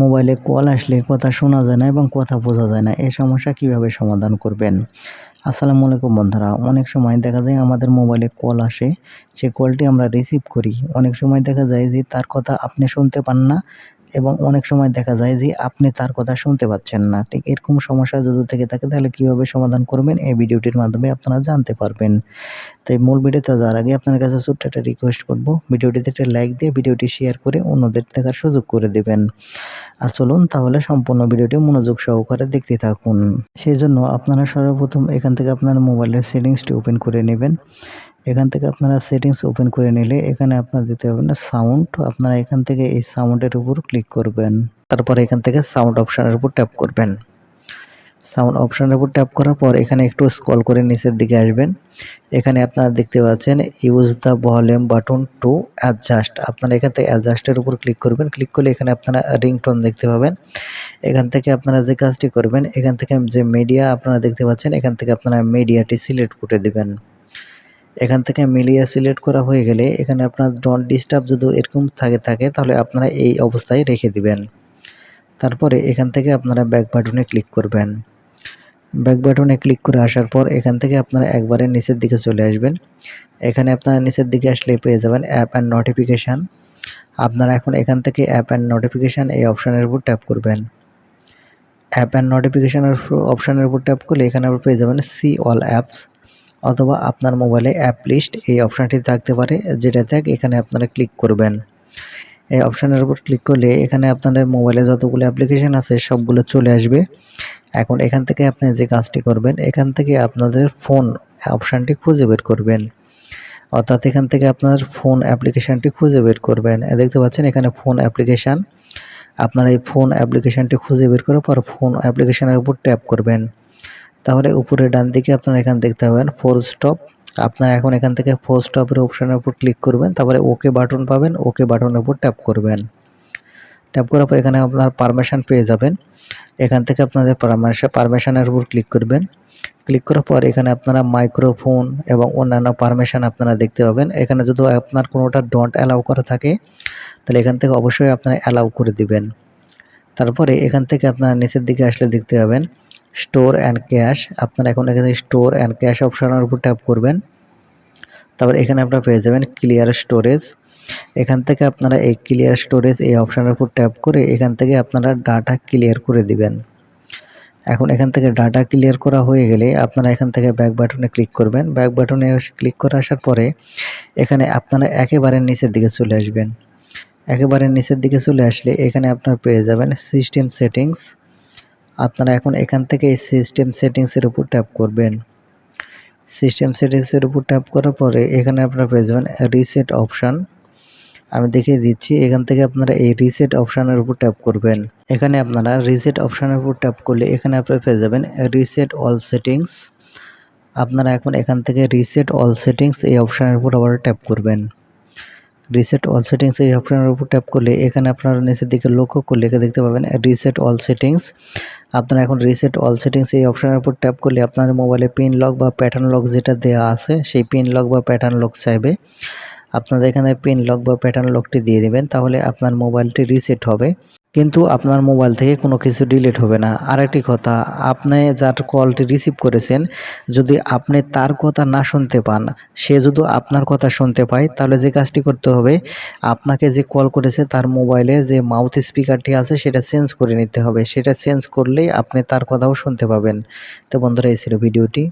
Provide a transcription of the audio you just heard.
মোবাইলে কল আসলে কথা শোনা যায় না এবং কথা বোঝা যায় না। এই সমস্যা কীভাবে সমাধান করবেন? আসসালামু আলাইকুম বন্ধুরা। অনেক সময় দেখা যায় আমাদের মোবাইলে কল আসে, সে কলটি আমরা রিসিভ করি। অনেক সময় দেখা যায় যে তার কথা আপনি শুনতে পান না এবং অনেক সময় দেখা যায় যে আপনি তার কথা শুনতে পাচ্ছেন না। ঠিক এরকম সমস্যা যদি থেকে থাকে তাহলে কীভাবে সমাধান করবেন? এই ভিডিওটির মাধ্যমে আপনারা জানতে পারবেন। তাই মূল ভিডিওতে যাওয়ার আগে আপনার কাছে ছোট্ট একটা রিকোয়েস্ট করব। ভিডিওটিতে একটা লাইক দিয়ে ভিডিওটি শেয়ার করে অন্যদের দেখার সুযোগ করে দেবেন। আর চলুন তাহলে সম্পূর্ণ ভিডিওটি মনোযোগ সহকারে দেখতে থাকুন। সেই জন্য আপনারা সর্বপ্রথম এখান থেকে আপনার মোবাইলের সেটিংসটি ওপেন করে নেবেন। এখান থেকে আপনারা সেটিংস ওপেন করে নিলে এখানে আপনার দিতে হবে না সাউন্ড আপনারা এখান থেকে এই সাউন্ডের উপর ক্লিক করবেন। তারপর এখান থেকে সাউন্ড অপশানের উপর ট্যাপ করবেন। সাউন্ড অপশানের উপর ট্যাপ করার পর এখানে একটু স্ক্রল করে নিচের দিকে আসবেন। এখানে আপনারা দেখতে পাচ্ছেন use the volume button to adjust আপনারা এখান থেকে অ্যাডজাস্টের উপর ক্লিক করবেন। ক্লিক করলে এখানে আপনারা রিংটোন দেখতে পাবেন। এখান থেকে আপনারা যে কাজটি করবেন, এখান থেকে যে মিডিয়া আপনারা দেখতে পাচ্ছেন, এখান থেকে আপনারা মিডিয়াটি সিলেক্ট করে দেবেন। এখান থেকে মিলিয়ে সিলেক্ট করা হয়ে গেলে এখানে আপনার ডন ডিস্টার্ব যদি এরকম থাকে থাকে, তাহলে আপনারা এই অবস্থায় রেখে দিবেন। তারপরে এখান থেকে আপনারা ব্যাক বাটনে ক্লিক করবেন। ব্যাক বাটনে ক্লিক করে আসার পর এখান থেকে আপনারা একবারে নিচের দিকে চলে আসবেন। এখানে আপনারা নিচের দিকে আসলে পেয়ে যাবেন অ্যাপ অ্যান্ড নোটিফিকেশান আপনারা এখন এখান থেকে অ্যাপ অ্যান্ড নোটিফিকেশান এই অপশানের উপর ট্যাপ করবেন। অ্যাপ অ্যান্ড নোটিফিকেশানের অপশানের উপর ট্যাপ করলে এখানে আপনি পেয়ে যাবেন সি অল অ্যাপস অথবা আপনার মোবাইলে অ্যাপ লিস্ট এই অপশানটি থাকতে পারে, যেটা থাক এখানে আপনারা ক্লিক করবেন। এই অপশানের উপর ক্লিক করলে এখানে আপনাদের মোবাইলে যতগুলো অ্যাপ্লিকেশান আছে সবগুলো চলে আসবে। এখন এখান থেকে আপনি যে কাজটি করবেন, এখান থেকে আপনাদের ফোন অপশানটি খুঁজে বের করবেন। অর্থাৎ এখান থেকে আপনার ফোন অ্যাপ্লিকেশানটি খুঁজে বের করবেন। দেখতে পাচ্ছেন এখানে ফোন অ্যাপ্লিকেশান। আপনারা এই ফোন অ্যাপ্লিকেশানটি খুঁজে বের করার পর ফোন অ্যাপ্লিকেশানের উপর ট্যাপ করবেন। তাহলে উপরে ডান দিকে আপনারা এখানে দেখতে পাবেন ফোর স্টপ আপনারা এখন এখান থেকে ফোর স্টপের অপশানের উপর ক্লিক করবেন, তারপরে ওকে বাটন পাবেন ওকে বাটনের উপর ট্যাপ করবেন। ট্যাপ করার পর এখানে আপনার পারমিশন পেয়ে যাবেন। এখান থেকে আপনাদের পারমিশন পারমিশনের উপর ক্লিক করবেন। ক্লিক করার পর এখানে আপনারা মাইক্রোফোন এবং অন্যান্য পারমিশন আপনারা দেখতে পাবেন। এখানে যদি আপনার কোনোটা ডন্ট অ্যালাউ করা থাকে, তাহলে এখান থেকে অবশ্যই আপনারা অ্যালাউ করে দিবেন। তারপরে এখান থেকে আপনারা নিচের দিকে আসলে দেখতে পাবেন স্টোর অ্যান্ড ক্যাশ আপনারা এখন এখানে স্টোর অ্যান্ড ক্যাশ অপশানের উপর ট্যাপ করবেন। তারপর এখানে আপনারা পেয়ে যাবেন ক্লিয়ার স্টোরেজ এখান থেকে আপনারা এই ক্লিয়ার স্টোরেজ এই অপশানের উপর ট্যাপ করে এখান থেকে আপনারা ডাটা ক্লিয়ার করে দিবেন। এখন এখান থেকে ডাটা ক্লিয়ার করা হয়ে গেলে আপনারা এখান থেকে ব্যাক বাটনে ক্লিক করবেন। ব্যাক বাটনে ক্লিক করে আসার পরে এখানে আপনারা একেবারে নিচের দিকে চলে আসবেন। একেবারে নিচের দিকে চলে আসলে এখানে আপনারা পেয়ে যাবেন সিস্টেম সেটিংস আপনারা এখন এখান থেকে এই সিস্টেম সেটিংসের উপর ট্যাপ করবেন। সিস্টেম সেটিংসের উপর ট্যাপ করার পরে এখানে আপনারা পেয়ে যাবেন রিসেট অপশান আমি দেখিয়ে দিচ্ছি, এখান থেকে আপনারা এই রিসেট অপশানের উপর ট্যাপ করবেন। এখানে আপনারা রিসেট অপশানের উপর ট্যাপ করলে এখানে আপনারা পেয়ে যাবেন রিসেট অল সেটিংস আপনারা এখন এখান থেকে রিসেট অল সেটিংস এই অপশানের উপর আবার ট্যাপ করবেন। রিসেট অল সেটিংস এই অপশানের উপর ট্যাপ করলে এখানে আপনারা নিচের দিকে লক্ষ্য করলে এখানে দেখতে পাবেন রিসেট অল সেটিংস আপনারা এখন রিসেট অল সেটিংস এই অপশানের উপর ট্যাপ করলে আপনার মোবাইলে পিন লক বা প্যাটার্ন লক যেটা দেওয়া আছে, সেই পিন লক বা প্যাটার্ন লক চাইবে। আপনারা এখানে পিন লক বা প্যাটার্ন লকটি দিয়ে দেবেন, তাহলে আপনার মোবাইলটি রিসেট হবে। কিন্তু আপনার মোবাইল থেকে কোনো কিছু ডিলিট হবে না। আরেকটি কথা, আপনি যার কলটি রিসিভ করেছেন, যদি আপনি তার কথা না শুনতে পান, সে যদি আপনার কথা শুনতে পায়, তাহলে যে কাজটি করতে হবে, আপনাকে যে কল করেছে তার মোবাইলে যে মাউথ স্পিকারটি আছে, সেটা চেঞ্জ করে নিতে হবে। সেটা চেঞ্জ করলেই আপনি তার কথাও শুনতে পাবেন। তো বন্ধুরা, এই ছিল ভিডিওটি।